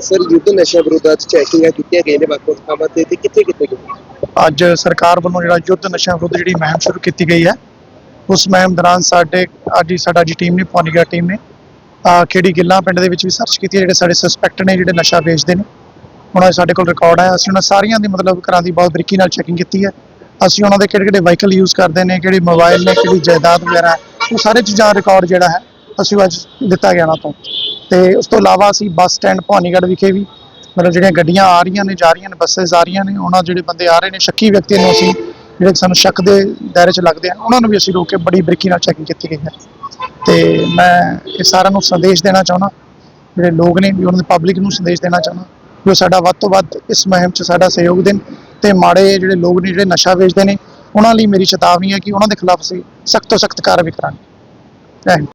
Sir, ਯੁੱਧ ਨਸ਼ਾ ਵਿਰੋਧ ਅੱਜ ਚੈਕਿੰਗਾਂ ਕੀਤੀਆਂ ਗਈਆਂ ਨੇ ਵੱਖ-ਵੱਖ ਥਾਵਾਂ ਤੇ ਤੇ ਕਿੱਥੇ ਕਿੱਥੇ ਗਏ ਅੱਜ ਸਰਕਾਰ ਵੱਲੋਂ ਜਿਹੜਾ ਯੁੱਧ ਨਸ਼ਾ ਵਿਰੁੱਧ ਜਿਹੜੀ ਮੁਹਿੰਮ ਸ਼ੁਰੂ ਕੀਤੀ ਗਈ ਹੈ, ਉਸ ਮੁਹਿੰਮ ਦੌਰਾਨ ਸਾਡੇ, ਅੱਜ ਸਾਡਾ ਜੀ ਟੀਮ ਨੇ, ਪੌਨੀਗੜ ਟੀਮ ਨੇ ਖੇੜੀ ਗਿੱਲਾਂ ਪਿੰਡ ਦੇ ਵਿੱਚ ਵੀ ਸਰਚ ਕੀਤੀ ਜਿਹੜੇ ਸਾਡੇ ਸਸਪੈਕਟ ਨੇ, ਜਿਹੜੇ ਨਸ਼ਾ ਵੇਚਦੇ ਨੇ। ਉਹਨਾਂ ਦੇ ਸਾਡੇ ਕੋਲ ਰਿਕਾਰਡ ਹੈ, ਅਸੀਂ ਉਹਨਾਂ ਸਾਰੀਆਂ ਦੀ ਮਤਲਬ ਘਰਾਂ ਦੀ ਬਹੁਤ ਬਰੀਕੀ ਨਾਲ ਚੈਕਿੰਗ ਕੀਤੀ ਹੈ। ਅਸੀਂ ਉਹਨਾਂ ਦੇ ਕਿਹੜੇ ਕਿਹੜੇ ਵਾਹੀਕਲ ਯੂਜ਼ ਕਰਦੇ ਨੇ, ਕਿਹੜੇ ਮੋਬਾਈਲ ਨੇ, ਕਿਹੜੀ ਜਾਇਦਾਦ ਵਗੈਰਾ ਉਹ ਸਾਰੇ ਚੀਜ਼ਾਂ ਰਿਕਾਰਡ ਜਿਹੜਾ ਹੈ, ਅਸੀਂ ਉਹ ਅੱਜ ਦਿੱਤਾ ਗਿਆ ਉਹਨਾਂ ਤੋਂ। ਤੇ ਉਸ ਤੋਂ ਇਲਾਵਾ ਅਸੀਂ ਬੱਸ ਸਟੈਂਡ ਭਵਾਨੀਗੜ੍ਹ ਵਿਖੇ ਵੀ ਮਤਲਬ ਜਿਹੜੀਆਂ ਗੱਡੀਆਂ ਆ ਰਹੀਆਂ ਨੇ, ਜਾ ਰਹੀਆਂ ਨੇ, ਬੱਸਸ ਆ ਰਹੀਆਂ ਨੇ, ਉਹਨਾਂ ਜਿਹੜੇ ਬੰਦੇ ਆ ਰਹੇ ਨੇ, ਸ਼ੱਕੀ ਵਿਅਕਤੀਆਂ ਨੂੰ ਅਸੀਂ ਜਿਹੜੇ ਸਾਨੂੰ ਸ਼ੱਕ ਦੇ ਦਾਇਰੇ 'ਚ ਲੱਗਦੇ ਆ, ਉਹਨਾਂ ਨੂੰ ਵੀ ਅਸੀਂ ਰੋਕ ਕੇ ਬੜੀ ਬਰੀਕੀ ਨਾਲ ਚੈਕਿੰਗ ਕੀਤੀ ਗਈ ਹੈ। ਤੇ ਮੈਂ ਇਹ ਸਾਰਿਆਂ ਨੂੰ ਸੰਦੇਸ਼ ਦੇਣਾ ਚਾਹੁੰਦਾ, ਜਿਹੜੇ ਲੋਕ ਨੇ ਵੀ ਉਹਨਾਂ ਦੀ ਪਬਲਿਕ ਨੂੰ ਸੰਦੇਸ਼ ਦੇਣਾ ਚਾਹੁੰਦਾ ਵੀ ਉਹ ਸਾਡਾ ਵੱਧ ਤੋਂ ਵੱਧ ਇਸ ਮੁਹਿੰਮ 'ਚ ਸਾਡਾ ਸਹਿਯੋਗ ਦੇਣ ਤੇ ਮਾੜੇ ਜਿਹੜੇ ਲੋਕ ਨੇ, ਜਿਹੜੇ ਨਸ਼ਾ ਵੇਚਦੇ ਨੇ, ਉਹਨਾਂ ਲਈ ਮੇਰੀ ਚੇਤਾਵਨੀ ਹੈ ਕਿ ਉਹਨਾਂ ਦੇ ਖਿਲਾਫ ਅਸੀਂ ਸਖਤ ਤੋਂ ਸਖਤ ਕਾਰਵਾਈ ਕਰਾਂਗੇ।